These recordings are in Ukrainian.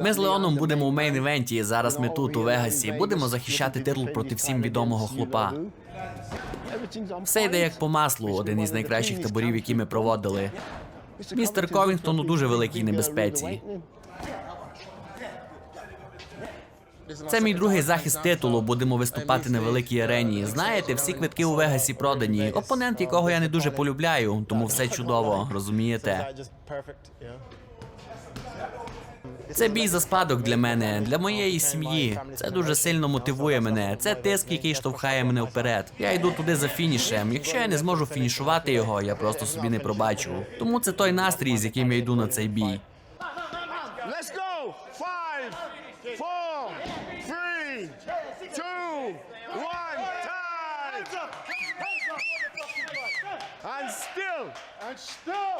Ми з Леоном будемо у мейн-івенті. Зараз ми тут, у Вегасі. Будемо захищати титул проти всім відомого хлопа. Все йде як по маслу, один із найкращих таборів, які ми проводили. Містер Ковінгтон у дуже великій небезпеці. Це мій другий захист титулу. Будемо виступати на великій арені. Знаєте, всі квитки у Вегасі продані. Опонент, якого я не дуже полюбляю, тому все чудово, розумієте? Це бій за спадок для мене, для моєї сім'ї. Це дуже сильно мотивує мене. Це тиск, який штовхає мене вперед. Я йду туди за фінішем. Якщо я не зможу фінішувати його, я просто собі не пробачу. Тому це той настрій, з яким я йду на цей бій. Let's go. Five, four, three, two, one. Time. And still. And still.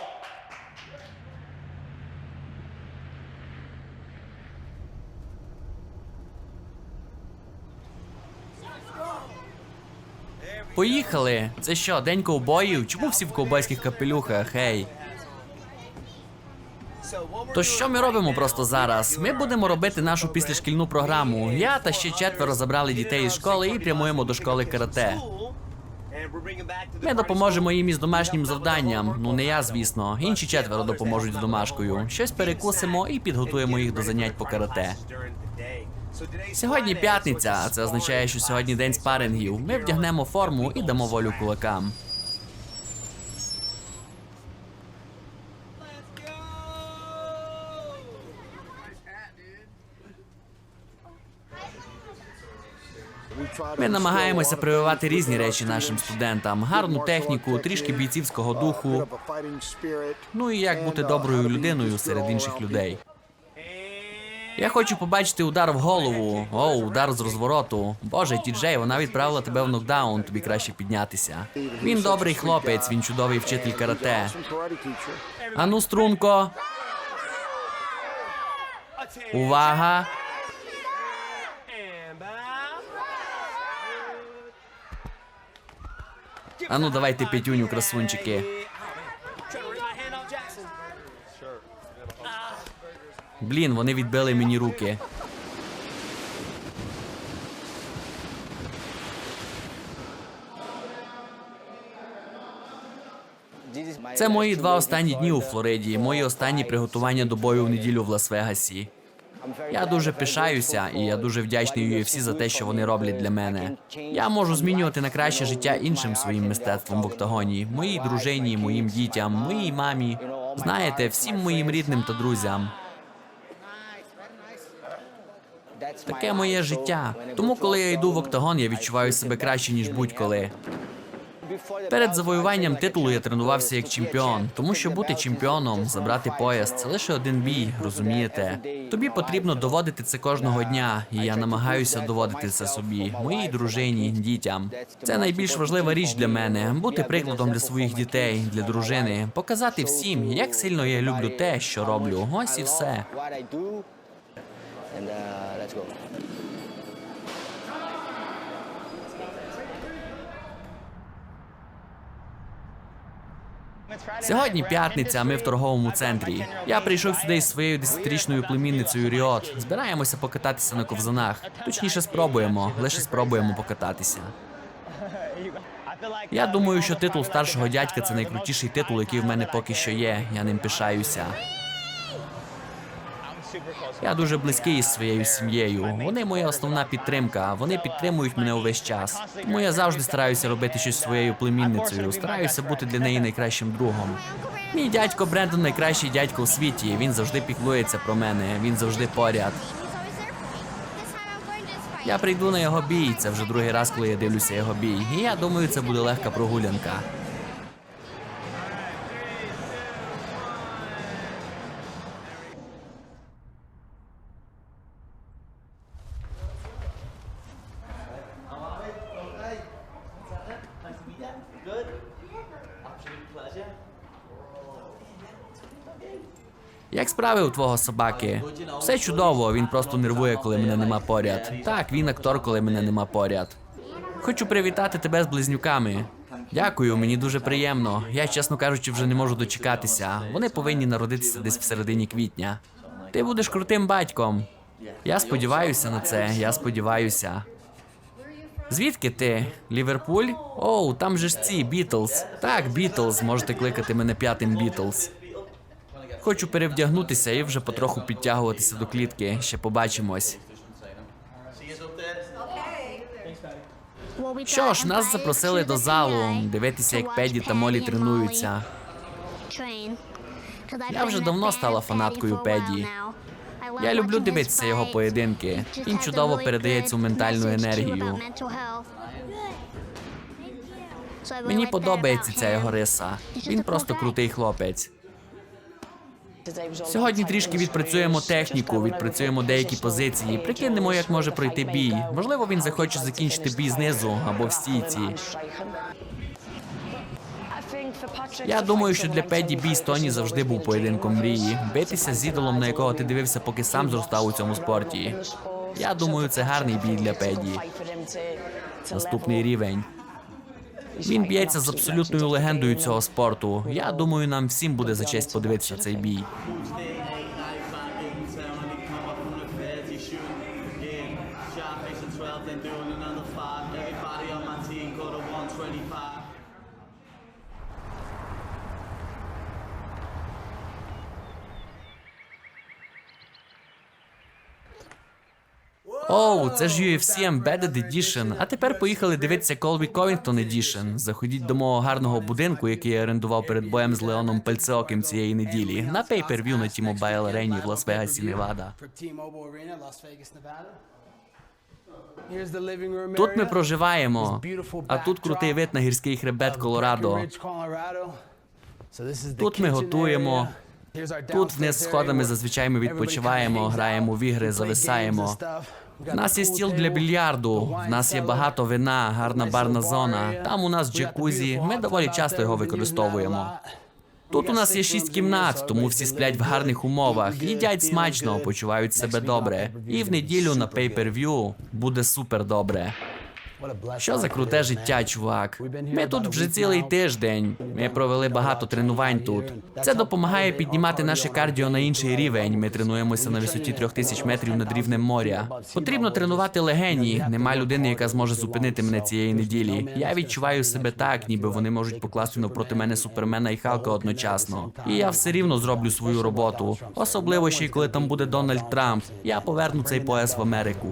Поїхали! Це що, день ковбоїв? Чому всі в ковбойських капелюхах? Гей? То що ми робимо просто зараз? Ми будемо робити нашу післяшкільну програму. Я та ще четверо забрали дітей із школи і прямуємо до школи карате. Ми допоможемо їм із домашнім завданням. Ну не я, звісно. Інші четверо допоможуть з домашкою. Щось перекусимо і підготуємо їх до занять по карате. Сьогодні п'ятниця, а це означає, що сьогодні день спарингів. Ми вдягнемо форму і дамо волю кулакам. Ми намагаємося прививати різні речі нашим студентам: гарну техніку, трішки бійцівського духу. Ну і як бути доброю людиною серед інших людей. Я хочу побачити удар в голову. О, удар з розвороту. Боже, тіджей, вона відправила тебе в нокдаун, тобі краще піднятися. Він добрий хлопець, він чудовий вчитель карате. Ану, струнко. Увага! Ану, давайте п'ятюню, красунчики. Блін, вони відбили мені руки. Це мої два останні дні у Флориді. Мої останні приготування до бою в неділю в Лас-Вегасі. Я дуже пишаюся, і я дуже вдячний UFC за те, що вони роблять для мене. Я можу змінювати на краще життя іншим своїм мистецтвом в октагоні, моїй дружині, моїм дітям, моїй мамі. Знаєте, всім моїм рідним та друзям. Таке моє життя. Тому, коли я йду в октагон, я відчуваю себе краще ніж будь-коли. Перед завоюванням титулу я тренувався як чемпіон, тому що бути чемпіоном, забрати пояс це лише один бій, розумієте? Тобі потрібно доводити це кожного дня, і я намагаюся доводити це собі, моїй дружині, дітям. Це найбільш важлива річ для мене бути прикладом для своїх дітей, для дружини, показати всім, як сильно я люблю те, що роблю. Ось і все. And uh, let's go. Сьогодні п'ятниця, ми в торговому центрі. Я прийшов сюди із своєю десятирічною племінницею Ріот. Збираємося покататися на ковзанах. Точніше, спробуємо, лише спробуємо покататися. Я думаю, що титул старшого дядька це найкрутіший титул, який в мене поки що є. Я ним пишаюся. Я дуже близький із своєю сім'єю. Вони моя основна підтримка. Вони підтримують мене увесь час. Тому я завжди стараюся робити щось своєю племінницею. Стараюся бути для неї найкращим другом. Мій дядько Брендон найкращий дядько у світі. Він завжди піклується про мене. Він завжди поряд. Я прийду на його бій. Це вже другий раз, коли я дивлюся його бій. І я думаю, це буде легка прогулянка. Як справи у твого собаки? Все чудово, він просто нервує, коли мене нема поряд. Так, він актор, коли мене нема поряд. Хочу привітати тебе з близнюками. Дякую, мені дуже приємно. Я, чесно кажучи, вже не можу дочекатися. Вони повинні народитися десь в середині квітня. Ти будеш крутим батьком. Я сподіваюся на це, я сподіваюся. Звідки ти? Ліверпуль? Оу, там же ж ці Бітлз. Так, Бітлз, можете кликати мене п'ятим Бітлз. Хочу перевдягнутися і вже потроху підтягуватися до клітки. Ще побачимось. Що ж, нас запросили до залу дивитися, як Педі та Молі тренуються. Я вже давно стала фанаткою Педі. Я люблю дивитися його поєдинки. Він чудово передає цю ментальну енергію. Мені подобається ця його риса. Він просто крутий хлопець. Сьогодні трішки відпрацюємо техніку, відпрацюємо деякі позиції, прикинемо, як може пройти бій. Можливо, він захоче закінчити бій знизу або в стійці. Я думаю, що для Педі бій з Тоні завжди був поєдинком мрії. Битися з ідолом, на якого ти дивився, поки сам зростав у цьому спорті. Я думаю, це гарний бій для Педі. Наступний рівень. Він б'ється з абсолютною легендою цього спорту. Я думаю, нам всім буде за честь подивитися цей бій. Оу, це ж UFC Embedded Edition. А тепер поїхали дивитися Colby Covington Edition. Заходіть до мого гарного будинку, який я орендував перед боєм з Леоном Пельцеоким цієї неділі. На pay-per-view на T-Mobile арені в Лас-Вегасі, Невада. Arena, Тут ми проживаємо. А тут крутий вид на гірський хребет Колорадо. Тут ми готуємо. Тут вниз сходами зазвичай ми відпочиваємо, граємо в ігри, зависаємо. У нас є стіл для більярду. В нас є багато вина, гарна барна зона. Там у нас джакузі. beautiful Ми доволі часто його використовуємо. Тут у нас є шість кімнат, тому всі сплять в гарних умовах, їдять смачно, почувають себе добре. І в неділю на pay-per-view буде супер добре. Що за круте життя, чувак. Ми тут вже цілий тиждень. Ми провели багато тренувань тут. Це допомагає піднімати наше кардіо на інший рівень. Ми тренуємося на висоті трьох тисяч метрів над рівнем моря. Потрібно тренувати легені. Нема людини, яка зможе зупинити мене цієї неділі. Я відчуваю себе так, ніби вони можуть покласти навпроти мене супермена і Халка одночасно. І я все рівно зроблю свою роботу. Особливо ще й коли там буде Дональд Трамп. Я поверну цей пояс в Америку.